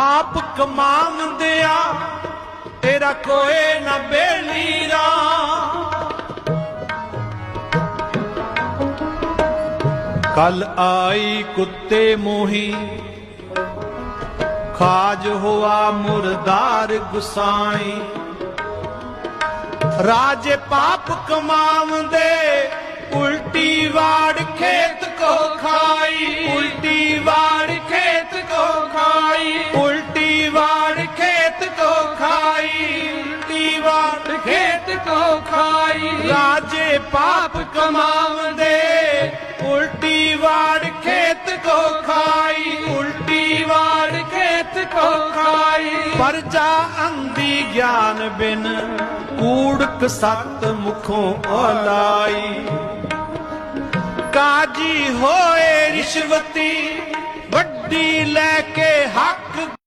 ਪਾਪ ਕਮਾਉਂਦਿਆ ਤੇਰਾ ਕੋਏ ਨਾ ਬੇਲੀਰਾ ਕਲ ਆਈ ਕੁੱਤੇ ਮੋਹੀ, ਖਾਜ ਹੋਆ ਮੁਰਦਾਰ ਗੁਸਾਈ। ਰਾਜੇ ਪਾਪ ਕਮਾਉਂਦੇ ਉਲਟੀ ਵਾੜ ਖੇਤ ਕੋ ਖਾਈ। ਵਾੜ ਖੇਤ ਕੋ ਖਾਈ। ਰਾਜੇ ਪਾਪ ਕਮਾਉਂਦੇ ਉਲਟੀ ਵਾੜ ਖੇਤ ਕੋ ਖਾਈ। ਉਲਟੀ ਵਾੜ ਖੇਤ ਕੋ ਖਾਈ। ਪਰਜਾ ਅੰਧੀ ਗਿਆਨ ਬਿਨ ਕੂੜਕ ਸਤ ਮੁਖੋਂ ਔਲਾਈ ਕਾਜੀ ਹੋਏ ਰਿਸ਼ਵਤੀ ਵੱਡੀ ਲੈ ਕੇ ਹੱਕ